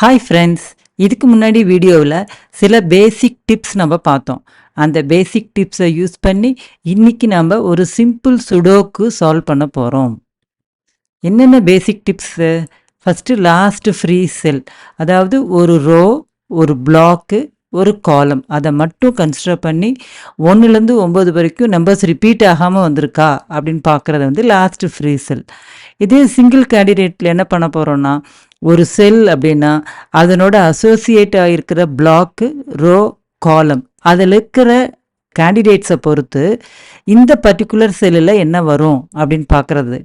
Hi friends இதுக்கு முன்னாடி வீடியோவில் சில பேசிக் டிப்ஸ் நம்ம பார்த்தோம். அந்த பேசிக் டிப்ஸை யூஸ் பண்ணி இன்னைக்கு நம்ம ஒரு சிம்பிள் சுடோக்கு சால்வ் பண்ண போகிறோம் என்னென்ன basic tips first last free cell அதாவது ஒரு ரோ ஒரு பிளாக்கு ஒரு காலம் அதை மட்டும் கன்சிடர் பண்ணி ஒன்றுலேருந்து ஒம்பது வரைக்கும் நம்பர்ஸ் ரிப்பீட் ஆகாமல் வந்திருக்கா? அப்படின்னு பார்க்குறது வந்து லாஸ்ட் ஃப்ரீ செல் இதே சிங்கிள் கேண்டிடேட்டில் என்ன பண்ண போகிறோன்னா ஒரு செல் அப்படின்னா அதனோட அசோசியேட் ஆகிருக்கிற பிளாக்கு ரோ காலம் அதில் இருக்கிற கேண்டிடேட்ஸை பொறுத்து இந்த பர்டிகுலர் செல்லில் என்ன வரும் அப்படின்னு பார்க்குறது.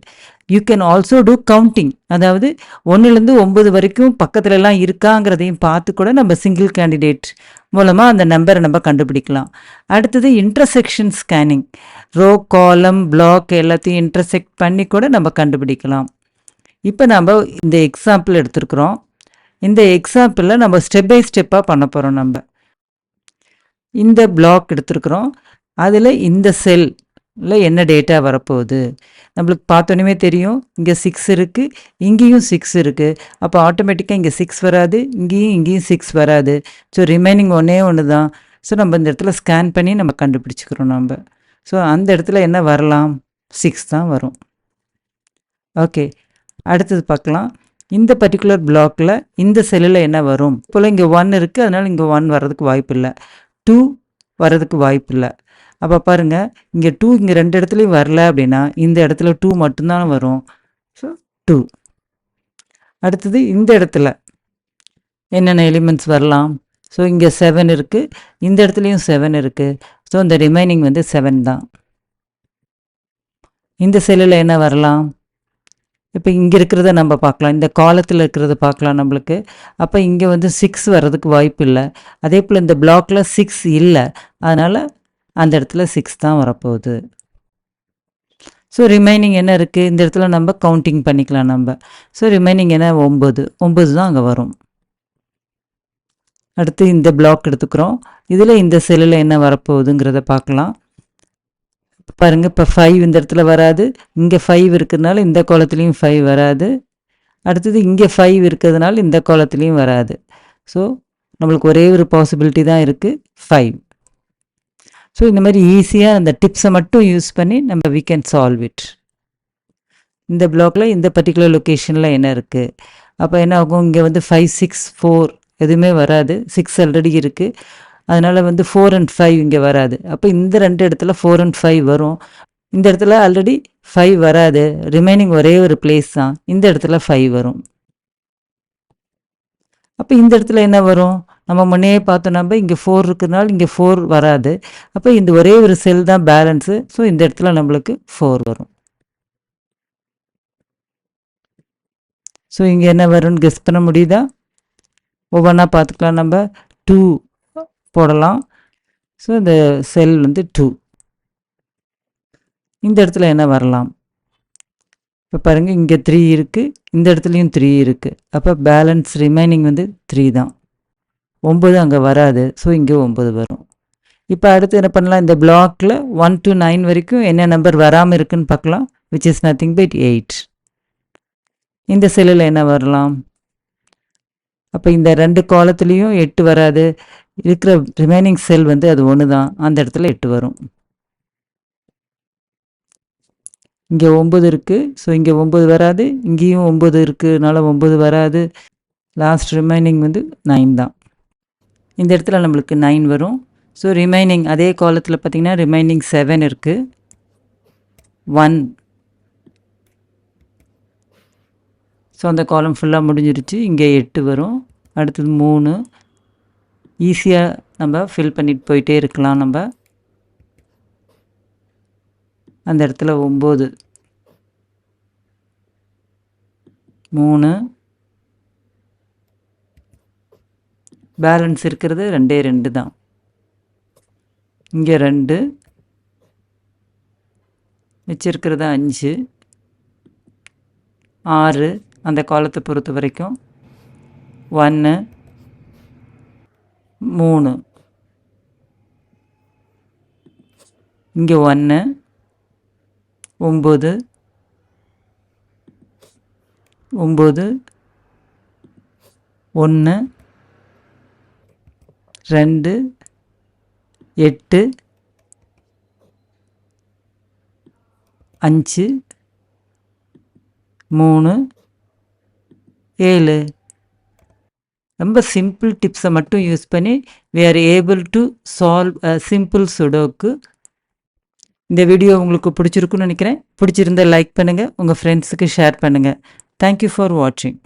You can also do counting அதாவது ஒன்றுலேருந்து ஒம்பது வரைக்கும் பக்கத்துலலாம் இருக்காங்கிறதையும் பார்த்து கூட நம்ம சிங்கிள் கேண்டிடேட் மூலமாக அந்த நம்பரை நம்ம கண்டுபிடிக்கலாம். அடுத்தது intersection scanning row column block எல்லாத்தையும் இன்டர்செக்ட் பண்ணி கூட நம்ம கண்டுபிடிக்கலாம். இப்போ நம்ம இந்த எக்ஸாம்பிள் எடுத்துருக்குறோம். இந்த எக்ஸாம்பிளில் நம்ம ஸ்டெப் பை ஸ்டெப்பாக பண்ண போகிறோம் நம்ம. இந்த பிளாக் எடுத்துருக்குறோம். அதில் இந்த செல்லில் என்ன டேட்டா வரப்போகுது? நம்மளுக்கு பார்த்தோன்னே தெரியும். இங்கே சிக்ஸ் இருக்குது இங்கேயும் சிக்ஸ் இருக்குது அப்போ ஆட்டோமேட்டிக்காக இங்கே சிக்ஸ் வராது. இங்கேயும் இங்கேயும் சிக்ஸ் வராது. ஸோ ரிமைனிங் ஒன்றே ஒன்று தான் ஸோ நம்ம இந்த இடத்துல ஸ்கேன் பண்ணி நம்ம கண்டுபிடிச்சிக்கிறோம் நம்ம. ஸோ அந்த இடத்துல என்ன வரலாம்? சிக்ஸ் தான் வரும். ஓகே அடுத்தது பார்க்கலாம். இந்த பர்டிகுலர் பிளாக்கில் இந்த செல்லில் என்ன வரும்? இப்போல இங்கே ஒன் இருக்குது அதனால் இங்கே ஒன் வர்றதுக்கு வாய்ப்பு இல்லை. டூ வர்றதுக்கு வாய்ப்பு இல்லை. அப்போ பாருங்கள் இங்கே டூ இங்கே ரெண்டு இடத்துலையும் வரல அப்படின்னா இந்த இடத்துல டூ மட்டும்தான் வரும். ஸோ டூ அடுத்தது இந்த இடத்துல என்னென்ன எலிமெண்ட்ஸ் வரலாம்? ஸோ இங்கே செவன் இருக்குது இந்த இடத்துலையும் செவன் இருக்குது ஸோ இந்த ரிமைனிங் வந்து செவன் தான். இந்த செல்லில் என்ன வரலாம்? இப்போ இங்கே இருக்கிறத நம்ம பார்க்கலாம். இந்த காலத்தில் இருக்கிறத பார்க்கலாம் நம்மளுக்கு. அப்போ இங்கே வந்து சிக்ஸ் வர்றதுக்கு வாய்ப்பு இல்லை. அதே போல் இந்த பிளாக்ல சிக்ஸ் இல்லை. அதனால் அந்த இடத்துல சிக்ஸ் தான் வரப்போகுது. ஸோ ரிமைனிங் என்ன இருக்குது இந்த இடத்துல நம்ம கவுண்டிங் பண்ணிக்கலாம் நம்ம. ஸோ ரிமைனிங் என்ன? ஒம்பது ஒம்பது தான் அங்கே வரும். அடுத்து இந்த பிளாக் எடுத்துக்கிறோம். இதில் இந்த செல்லில் என்ன வரப்போகுதுங்கிறத பார்க்கலாம். பாருங்கள் இப்போ ஃபைவ் இந்த இடத்துல வராது. இங்கே ஃபைவ் இருக்கிறதுனால இந்த கோலத்துலேயும் ஃபைவ் வராது. அடுத்தது இங்கே ஃபைவ் இருக்கிறதுனால இந்த கோலத்துலேயும் வராது. ஸோ நம்மளுக்கு ஒரே ஒரு பாசிபிலிட்டி தான் இருக்குது ஃபைவ் ஸோ இந்த மாதிரி ஈஸியாக அந்த டிப்ஸை மட்டும் யூஸ் பண்ணி நம்ம வி கேன் சால்வ் இட் இந்த பிளாக்ல இந்த பர்டிகுலர் லொக்கேஷனில் என்ன இருக்குது அப்போ என்ன ஆகும்? இங்கே வந்து ஃபைவ் சிக்ஸ் ஃபோர் எதுவுமே வராது. சிக்ஸ் ஆல்ரெடி இருக்குது அதனால் வந்து ஃபோர் அண்ட் ஃபைவ் இங்கே வராது. அப்போ இந்த ரெண்டு இடத்துல ஃபோர் அண்ட் ஃபைவ் வரும். இந்த இடத்துல ஆல்ரெடி ஃபைவ் வராது. ரிமைனிங் ஒரே ஒரு பிளேஸ் தான். இந்த இடத்துல ஃபைவ் வரும். அப்போ இந்த இடத்துல என்ன வரும்? நம்ம முன்னே பார்த்தோம். நம்ம இங்கே ஃபோர் இருக்கிறதுனால இங்கே ஃபோர் வராது. அப்போ இந்த ஒரே ஒரு செல் தான் பேலன்ஸு ஸோ இந்த இடத்துல நம்மளுக்கு ஃபோர் வரும். ஸோ இங்கே என்ன வரும்னு கெஸ் பண்ண முடியுதா? ஒவ்வொன்றா பார்த்துக்கலாம் நம்ம. டூ போடலாம். ஸோ இந்த செல் வந்து டூ இந்த இடத்துல என்ன வரலாம்? இப்போ பாருங்கள் இங்கே த்ரீ இருக்குது இந்த இடத்துலையும் த்ரீ இருக்குது அப்போ பேலன்ஸ் ரிமைனிங் வந்து த்ரீ தான். ஒம்பது அங்கே வராது. ஸோ இங்கே ஒம்பது வரும். இப்போ அடுத்து என்ன பண்ணலாம்? இந்த பிளாக்கில் ஒன் டு நைன் வரைக்கும் என்ன நம்பர் வராமல் இருக்குன்னு பார்க்கலாம். Which is nothing but eight இந்த செல்லில் என்ன வரலாம்? அப்போ இந்த ரெண்டு காலத்துலேயும் எட்டு வராது. இருக்கிற ரிமைனிங் செல் வந்து அது ஒன்று தான் அந்த இடத்துல எட்டு வரும். இங்கே ஒம்பது இருக்குது ஸோ இங்கே ஒம்பது வராது. இங்கேயும் ஒம்பது இருக்குதுனால ஒம்பது வராது. லாஸ்ட் ரிமைனிங் வந்து நைன் தான். இந்த இடத்துல நம்மளுக்கு நைன் வரும். ஸோ ரிமைனிங் அதே காலத்தில் பார்த்திங்கன்னா ரிமைனிங் செவன் இருக்குது ஒன் ஸோ அந்த காலம் ஃபுல்லாக முடிஞ்சிருச்சு. இங்கே எட்டு வரும். அடுத்தது மூணு. ஈஸியாக நம்ம ஃபில் பண்ணிட்டு போயிட்டே இருக்கலாம் நம்ம. அந்த இடத்துல ஒம்பது. மூணு. பேலன்ஸ் இருக்கிறது ரெண்டே ரெண்டு தான். இங்கே ரெண்டு. வச்சிருக்கிறது அஞ்சு. ஆறு அந்த காலத்தை பொறுத்த வரைக்கும். ஒன்று மூணு. இங்கே ஒன்று ஒம்பது. ஒம்பது. ஒன்று ரெண்டு. எட்டு. அஞ்சு. மூணு. ஏழு. ரொம்ப சிம்பிள் டிப்ஸை மட்டும் யூஸ் பண்ணி we are able to solve simple sudoku இந்த வீடியோ உங்களுக்கு பிடிச்சிருக்குன்னு நினைக்கிறேன். பிடிச்சிருந்தா லைக் பண்ணுங்கள் உங்கள் ஃப்ரெண்ட்ஸுக்கு ஷேர் பண்ணுங்கள் தேங்க்யூ ஃபார் வாட்சிங்